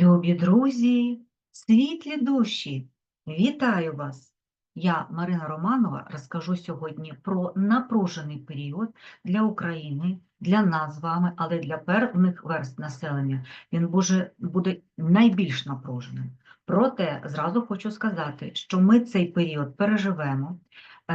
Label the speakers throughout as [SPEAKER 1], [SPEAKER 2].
[SPEAKER 1] Любі друзі, світлі душі, вітаю вас! Я, Марина Романова, розкажу сьогодні про напружений період для України, для нас з вами, але для певних верст населення він буде, найбільш напруженим. Проте зразу хочу сказати, що ми цей період переживемо,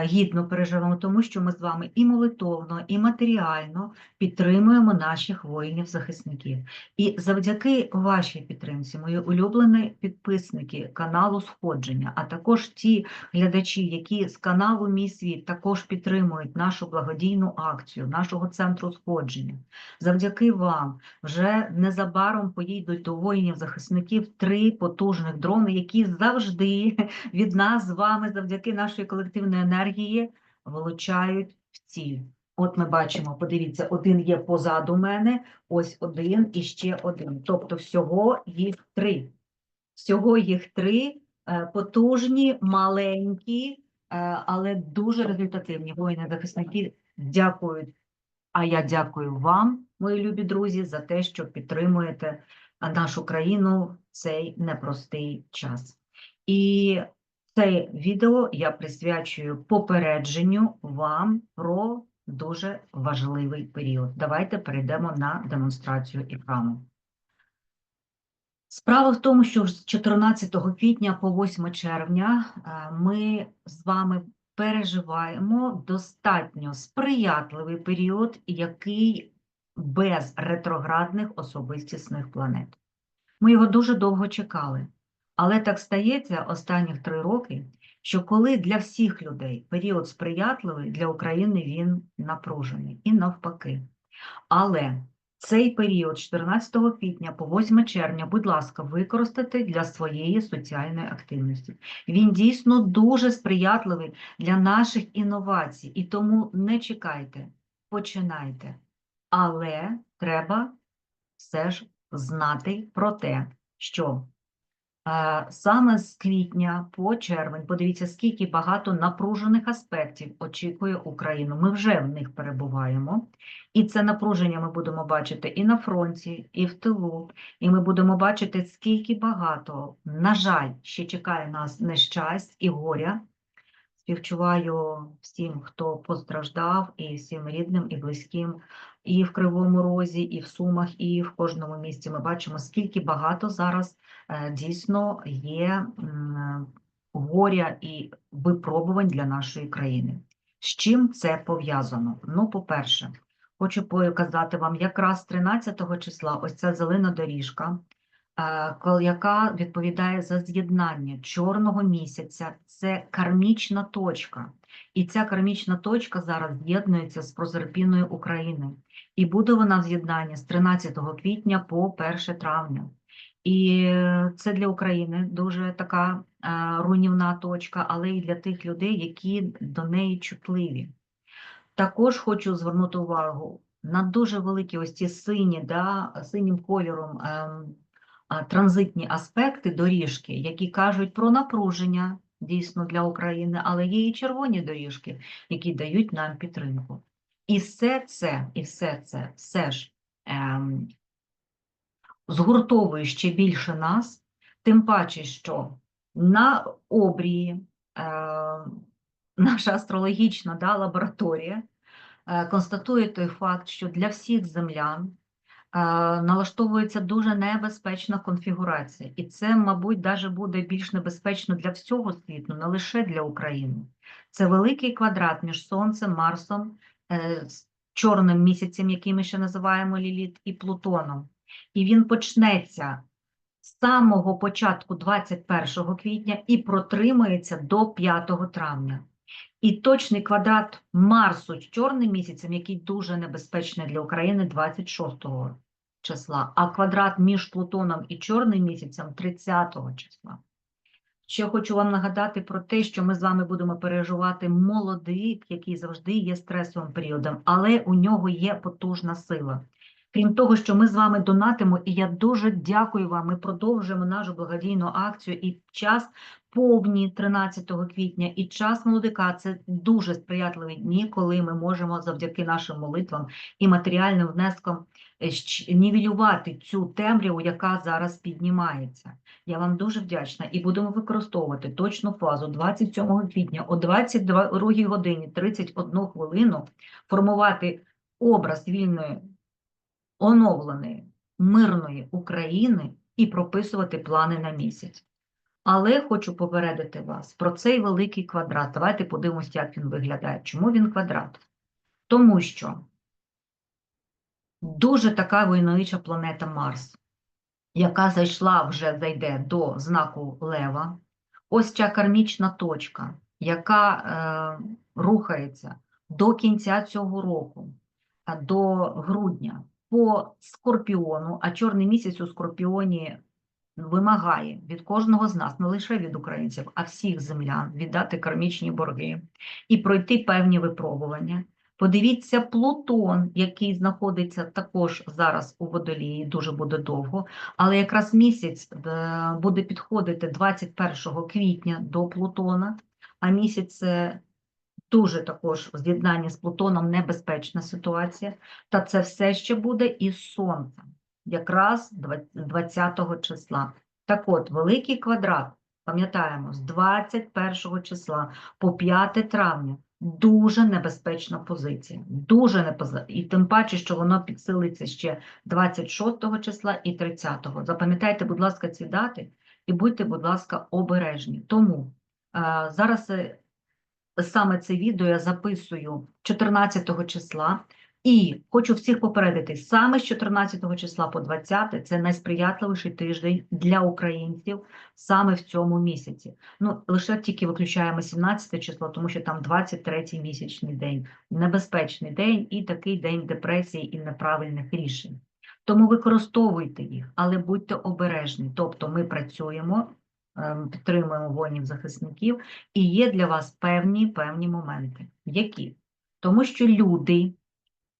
[SPEAKER 1] гідно переживемо, тому що ми з вами і молитовно, і матеріально підтримуємо наших воїнів-захисників. І завдяки вашій підтримці, мої улюблені підписники каналу Сходження, а також ті глядачі, які з каналу Мій світ також підтримують нашу благодійну акцію, нашого центру сходження. Завдяки вам вже незабаром поїдуть до воїнів-захисників три потужних дрони, які завжди від нас з вами, завдяки нашої колективної енергії, влучають в ціль. От ми бачимо, подивіться, один є позаду мене, ось один і ще один. Тобто всього їх три. Всього їх три е, потужні, маленькі, е, але дуже результативні воїни-захисники дякують. А я дякую вам, мої любі друзі, за те, що підтримуєте нашу країну в цей непростий час. І це відео я присвячую попередженню вам про дуже важливий період. Давайте перейдемо на демонстрацію екрану. Справа в тому, що з 14 квітня по 8 червня е, ми з вами переживаємо достатньо сприятливий період, який без ретроградних особистісних планет. Ми його дуже довго чекали, але так стається останніх три роки, що коли для всіх людей період сприятливий, для України він напружений і навпаки. Але цей період з 14 квітня по 8 червня, будь ласка, використати для своєї соціальної активності. Він дійсно дуже сприятливий для наших інновацій, і тому не чекайте, починайте. Але треба все ж знати про те, що саме з квітня по червень, подивіться, скільки багато напружених аспектів очікує Україну. Ми вже в них перебуваємо. І це напруження ми будемо бачити і на фронті, і в тилу, і ми будемо бачити, скільки багато, на жаль, ще чекає нас нещасть і горя. Співчуваю всім, хто постраждав, і всім рідним і близьким, і в Кривому Розі, і в Сумах, і в кожному місті. Ми бачимо, скільки багато зараз е, дійсно є горя і випробувань для нашої країни. З чим це пов'язано? Ну, по-перше, хочу показати вам якраз 13 числа ось ця зелена доріжка, яка відповідає за з'єднання чорного місяця. Це кармічна точка. І ця кармічна точка зараз з'єднується з прозерпіною України. І буде вона в з'єднанні з 13 квітня по 1 травня. І е, це для України дуже така е, руйнівна точка, але і для тих людей, які до неї чутливі. Також хочу звернути увагу на дуже великі ось ці сині, да, синім кольором ем, транзитні аспекти доріжки, які кажуть про напруження дійсно для України, але є і червоні доріжки, які дають нам підтримку. І все це, і все це, все ж ем, згуртовує ще більше нас, тим паче, що на обрії е, наша астрологічна да, лабораторія е, констатує той факт, що для всіх землян налаштовується дуже небезпечна конфігурація. І це, мабуть, даже буде більш небезпечно для всього світу, не лише для України. Це великий квадрат між Сонцем, Марсом, е, чорним місяцем, який ми ще називаємо Ліліт, і Плутоном. І він почнеться з самого початку 21 квітня і протримається до 5 травня. І точний квадрат Марсу з чорним місяцем, який дуже небезпечний для України 26 числа, а квадрат між Плутоном і чорним місяцем 30 числа. Ще хочу вам нагадати про те, що ми з вами будемо переживати молодик, який завжди є стресовим періодом, але у нього є потужна сила. Крім того, що ми з вами донатимо, і я дуже дякую вам. Ми продовжуємо нашу благодійну акцію і час повні 13 квітня і час молодика це дуже сприятливі дні, коли ми можемо завдяки нашим молитвам і матеріальним внескам е, нівелювати цю темряву, яка зараз піднімається. Я вам дуже вдячна і будемо використовувати точну фазу 27 квітня о 22 годині 31 хвилину формувати образ вільної, оновленої, мирної України і прописувати плани на місяць. Але хочу попередити вас про цей великий квадрат. Давайте подивимося, як він виглядає. Чому він квадрат? Тому що дуже така войновича планета Марс, яка зайшла вже зайде до знаку Лева. Ось ця кармічна точка, яка е, рухається до кінця цього року, до грудня по Скорпіону, а чорний місяць у Скорпіоні вимагає від кожного з нас, не лише від українців, а всіх землян віддати кармічні борги і пройти певні випробування. Подивіться Плутон, який знаходиться також зараз у водолії, дуже буде довго, але якраз місяць е, буде підходити 21 квітня до Плутона, а місяць це дуже також в з'єднанні з Плутоном небезпечна ситуація, та це все ще буде із Сонцем якраз 20 числа. Так от, великий квадрат, пам'ятаємо, з 21 числа по 5 травня дуже небезпечна позиція. Дуже небезпечна. І тим паче, що воно підсилиться ще 26 числа і 30. Запам'ятайте, будь ласка, ці дати і будьте, будь ласка, обережні. Тому е, зараз е, саме це відео я записую 14 числа. І хочу всіх попередити, саме з 14 числа по 20 це найсприятливіший тиждень для українців саме в цьому місяці. Ну, лише тільки виключаємо 17 число, тому що там 23 місячний день, небезпечний день і такий день депресії і неправильних рішень. Тому використовуйте їх, але будьте обережні. Тобто ми працюємо, ем, підтримуємо воїнів-захисників, і є для вас певні певні моменти. Які? Тому що люди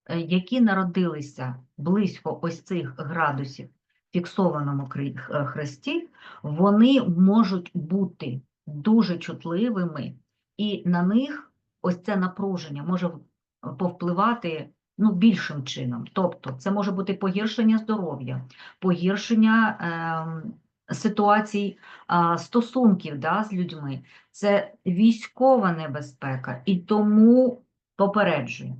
[SPEAKER 1] які народилися близько ось цих градусів в фіксованому е, хресті, вони можуть бути дуже чутливими, і на них ось це напруження може повпливати ну, більшим чином. Тобто, це може бути погіршення здоров'я, погіршення ем, ситуацій стосунків да, з людьми, це військова небезпека, і тому попереджую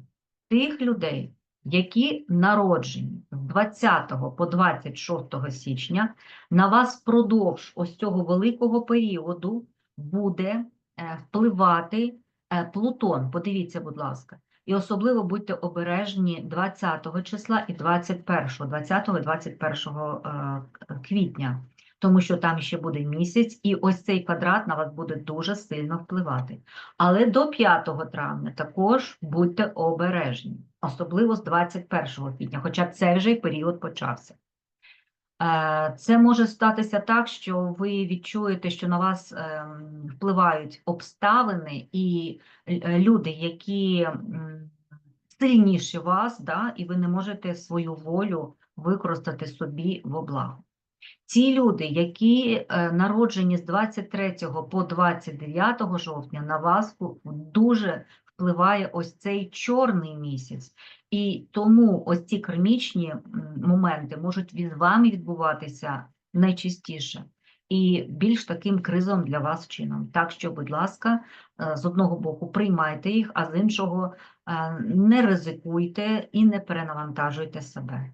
[SPEAKER 1] тих людей, які народжені з 20 по 26 січня, на вас впродовж ось цього великого періоду буде е, впливати е, Плутон. Подивіться, будь ласка. І особливо будьте обережні 20 числа і 21, 20 і 21 е, квітня, тому що там ще буде місяць, і ось цей квадрат на вас буде дуже сильно впливати. Але до 5 травня також будьте обережні, особливо з 21 квітня, хоча це вже й період почався. Е, Це може статися так, що ви відчуєте, що на вас ем, впливають обставини і е, люди, які сильніші вас, да, і ви не можете свою волю використати собі во благо. Ті люди, які е, народжені з 23 по 29 жовтня, на вас дуже впливає ось цей чорний місяць. І тому ось ці кармічні моменти можуть від вами відбуватися найчастіше і більш таким кризовим для вас чином. Так що, будь ласка, е, з одного боку приймайте їх, а з іншого е, не ризикуйте і не перенавантажуйте себе.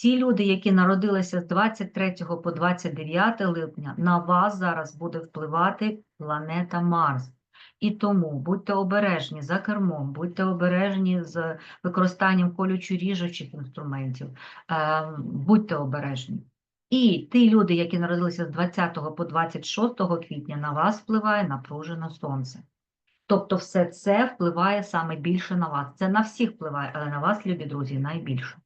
[SPEAKER 1] Ті люди, які народилися з 23 по 29 липня, на вас зараз буде впливати планета Марс. І тому будьте обережні за кермом, будьте обережні з використанням колючо-ріжучих інструментів, е, будьте обережні. І ті люди, які народилися з 20 по 26 квітня, на вас впливає напружено сонце. Тобто все це впливає саме більше на вас. Це на всіх впливає, але на вас, любі друзі, найбільше.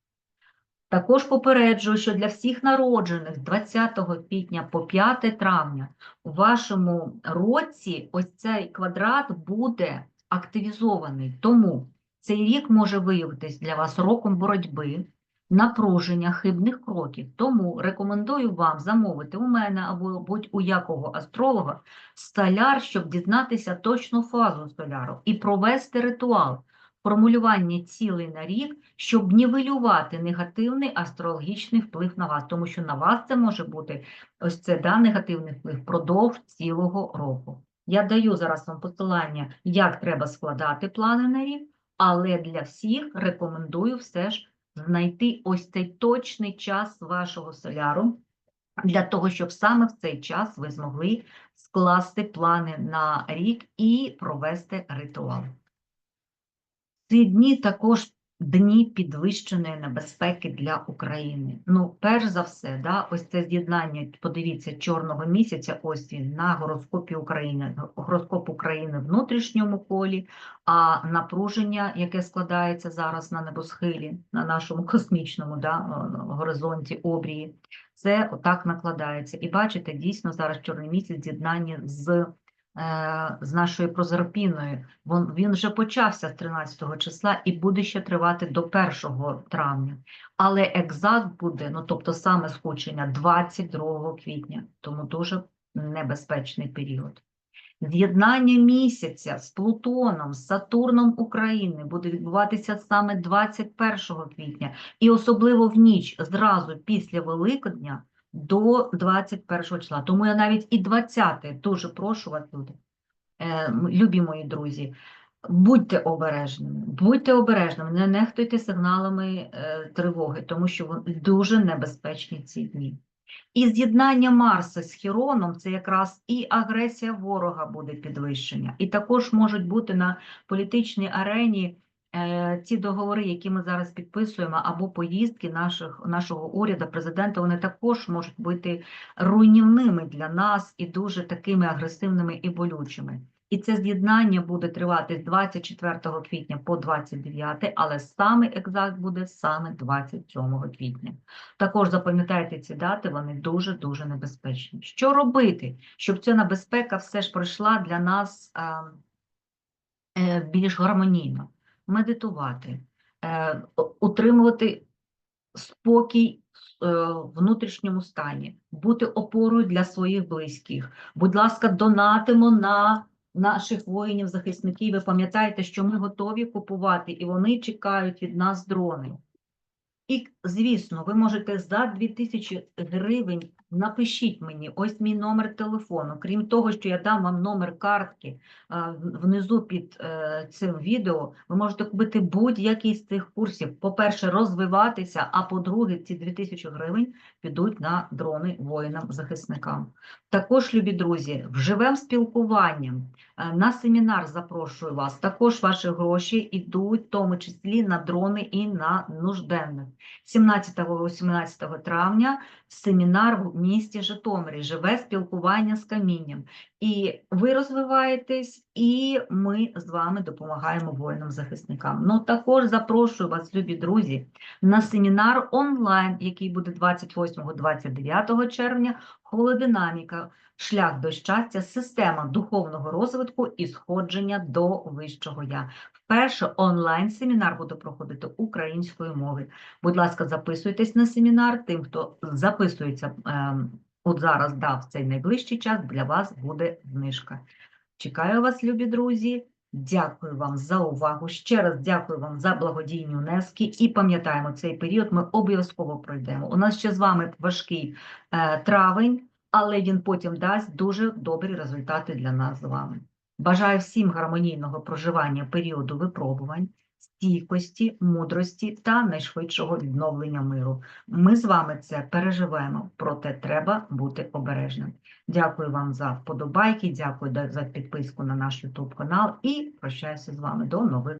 [SPEAKER 1] Також попереджую, що для всіх народжених 20 квітня по 5 травня у вашому році ось цей квадрат буде активізований. Тому цей рік може виявитись для вас роком боротьби, напруження хибних кроків. Тому рекомендую вам замовити у мене або будь-у якого астролога столяр, щоб дізнатися точну фазу столяру і провести ритуал формулювання цілей на рік, щоб нівелювати негативний астрологічний вплив на вас, тому що на вас це може бути ось це да, негативний вплив впродовж цілого року. Я даю зараз вам посилання, як треба складати плани на рік, але для всіх рекомендую все ж знайти ось цей точний час вашого соляру, для того, щоб саме в цей час ви змогли скласти плани на рік і провести ритуал. Ці дні також дні підвищеної небезпеки для України. Ну, перш за все, да, ось це з'єднання, подивіться, чорного місяця, ось він на гороскопі України, гороскоп України в внутрішньому колі, а напруження, яке складається зараз на небосхилі, на нашому космічному да, горизонті обрії, це отак накладається. І бачите, дійсно зараз чорний місяць з'єднання з з нашою прозорпіною. Він вже почався з 13 числа і буде ще тривати до 1 травня. Але екзакт буде, ну тобто саме схочення 22 квітня, тому дуже небезпечний період. З'єднання місяця з Плутоном, з Сатурном України буде відбуватися саме 21 квітня, і особливо в ніч зразу після Великодня до 21 числа. Тому я навіть і 20 дуже прошу вас, люди, е, любі мої друзі, будьте обережними, будьте обережними, не нехтуйте сигналами е, тривоги, тому що дуже небезпечні ці дні. І з'єднання Марса з Хіроном це якраз і агресія ворога буде підвищення. І також можуть бути на політичній арені ці договори, які ми зараз підписуємо, або поїздки наших, нашого уряду, президента, вони також можуть бути руйнівними для нас і дуже такими агресивними і болючими. І це з'єднання буде тривати з 24 квітня по 29, але саме екзакт буде саме 27 квітня. Також запам'ятайте ці дати, вони дуже-дуже небезпечні. Що робити, щоб ця небезпека все ж пройшла для нас е, е, більш гармонійно? Медитувати, е, утримувати спокій е, в внутрішньому стані, бути опорою для своїх близьких. Будь ласка, донатимо на наших воїнів-захисників. Ви пам'ятаєте, що ми готові купувати, і вони чекають від нас дрони. І, звісно, ви можете за 2000 гривень напишіть мені, ось мій номер телефону. Крім того, що я дам вам номер картки внизу під е, цим відео, ви можете купити будь-який з цих курсів. По-перше, розвиватися, а по-друге, ці 2000 гривень підуть на дрони воїнам-захисникам. Також, любі друзі, вживем спілкуванням. Е, На семінар запрошую вас. Також ваші гроші йдуть, в тому числі на дрони і на нужденних. 17-18 травня семінар в місті Житомирі, живе спілкування з камінням. І ви розвиваєтесь, і ми з вами допомагаємо воїнам-захисникам. Ну, також запрошую вас, любі друзі, на семінар онлайн, який буде 28-29 червня, холодинаміка, шлях до щастя, система духовного розвитку і сходження до вищого я. Вперше онлайн-семінар буде проходити українською мовою. Будь ласка, записуйтесь на семінар. Тим, хто записується ем, от зараз, да, в цей найближчий час, для вас буде знижка. Чекаю вас, любі друзі. Дякую вам за увагу. Ще раз дякую вам за благодійні внески. І пам'ятаємо, цей період ми обов'язково пройдемо. У нас ще з вами важкий е, травень, але він потім дасть дуже добрі результати для нас з вами. Бажаю всім гармонійного проживання періоду випробувань, стійкості, мудрості та найшвидшого відновлення миру. Ми з вами це переживаємо, проте треба бути обережним. Дякую вам за вподобайки, дякую за підписку на наш YouTube канал і прощаюся з вами до нових.